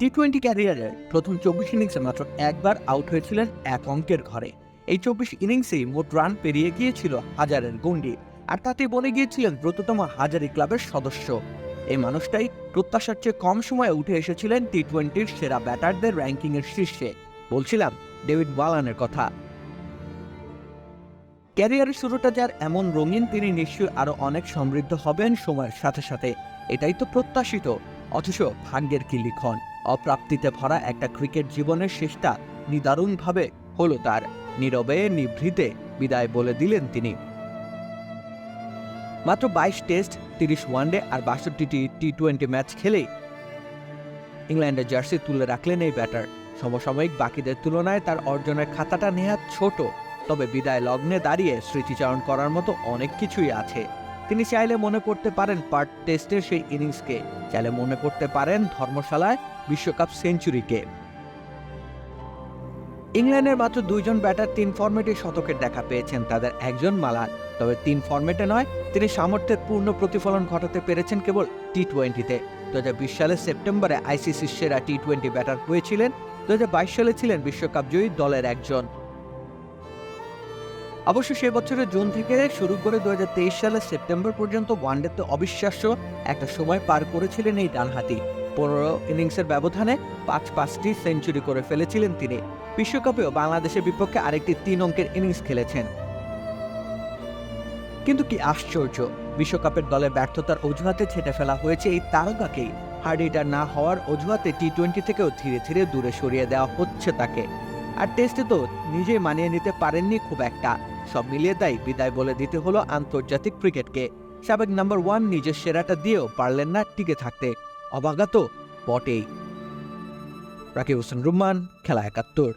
T twenty ক্যারিয়ারের প্রথম চব্বিশ ইনিংসে মাত্র একবার আউট হয়েছিলেন এক অঙ্কের ঘরে। এই চব্বিশ ইনিংসেই মোট রান পেরিয়ে গিয়েছিল হাজারের গন্ডি আর তাতে বলে গিয়েছিলেন দ্রুততম হাজারি ক্লাবের সদস্য। এই মানুষটাই প্রত্যাশার চেয়ে কম সময়ে উঠে এসেছিলেন টি টোয়েন্টির সেরা ব্যাটারদের র্যাঙ্কিংয়ের শীর্ষে। বলছিলাম ডেভিড ওয়ালানের কথা। ক্যারিয়ারের শুরুটা যার এমন রঙিন, তিনি নিশ্চয়ই আরও অনেক সমৃদ্ধ হবেন সময়ের সাথে সাথে। এটাই তো প্রত্যাশিত, অথচ ভাগ্যের কি লিখন। অপ্রাপ্তিতে ভরা একটা ক্রিকেট জীবনের শেষটা নিদারুণভাবে হলো তার। নীরবে, নিভৃতে বিদায় বলে দিলেন তিনি। মাত্র বাইশ টেস্ট, তিরিশ ওয়ানডে আর বাষট্টিটি টি টোয়েন্টি ম্যাচ খেলেই ইংল্যান্ডের জার্সি তুলে রাখলেন এই ব্যাটার। সমসাময়িক বাকিদের তুলনায় তার অর্জনের খাতাটা নেহাত ছোট, তবে বিদায় লগ্নে দাঁড়িয়ে স্মৃতিচারণ করার মতো অনেক কিছুই আছে। তিনি চাইলে মনে করতে পারেন পার্ট টেস্টের সেই ইনিংসকে। চাইলে মনে করতে পারেন ধর্মশালায় বিশ্বকাপ সেঞ্চুরিকে। ইংল্যান্ডের মাত্র দুইজন ব্যাটার তিন ফর্মেটে শতকের দেখা পেয়েছেন তাদের একজন মালান। তবে তিন ফর্মেটে নয়, তিনি সামর্থ্যের পূর্ণ প্রতিফলন ঘটাতে পেরেছেন কেবল টি টোয়েন্টিতে দু হাজার বিশ সালের সেপ্টেম্বরে আইসিসির সেরা টি টোয়েন্টি ব্যাটার হয়েছিলেন। দু হাজার বাইশ সালে ছিলেন বিশ্বকাপ জয়ী দলের একজন। অবশ্য সে বছরের জুন থেকে শুরু করে দু সালের সেপ্টেম্বর পর্যন্ত ওয়ানডেতে অবিশ্বাস্য একটা সময় পার করেছিলেন এই ডানহাতি। পনেরো ইনিংসের ব্যবধানে পাঁচ পাঁচটি সেঞ্চুরি করে ফেলেছিলেন তিনি। বিশ্বকাপেও বাংলাদেশের বিপক্ষে আরেকটি তিন অঙ্কের ইনিংস খেলেছেন। কিন্তু কি আশ্চর্য, বিশ্বকাপের দলের ব্যর্থতার অজুহাতে ছেটে ফেলা হয়েছে এই তারকাকেই। হার্ড হিটার না হওয়ার অজুহাতে টি টোয়েন্টি থেকেও ধীরে ধীরে দূরে সরিয়ে দেওয়া হচ্ছে তাকে। আর টেস্টে তো নিজেই মানিয়ে নিতে পারেননি খুব একটা। সব মিলিয়ে তাই বিদায় বলে দিতে হলো আন্তর্জাতিক ক্রিকেটকে। সাবেক নাম্বার ওয়ান নিজের সেরাটা দিয়েও পারলেন না টিকে থাকতে। অবাগত বটেই। রাকিব হোসেন, রুম্মান, খেলা একাত্তর।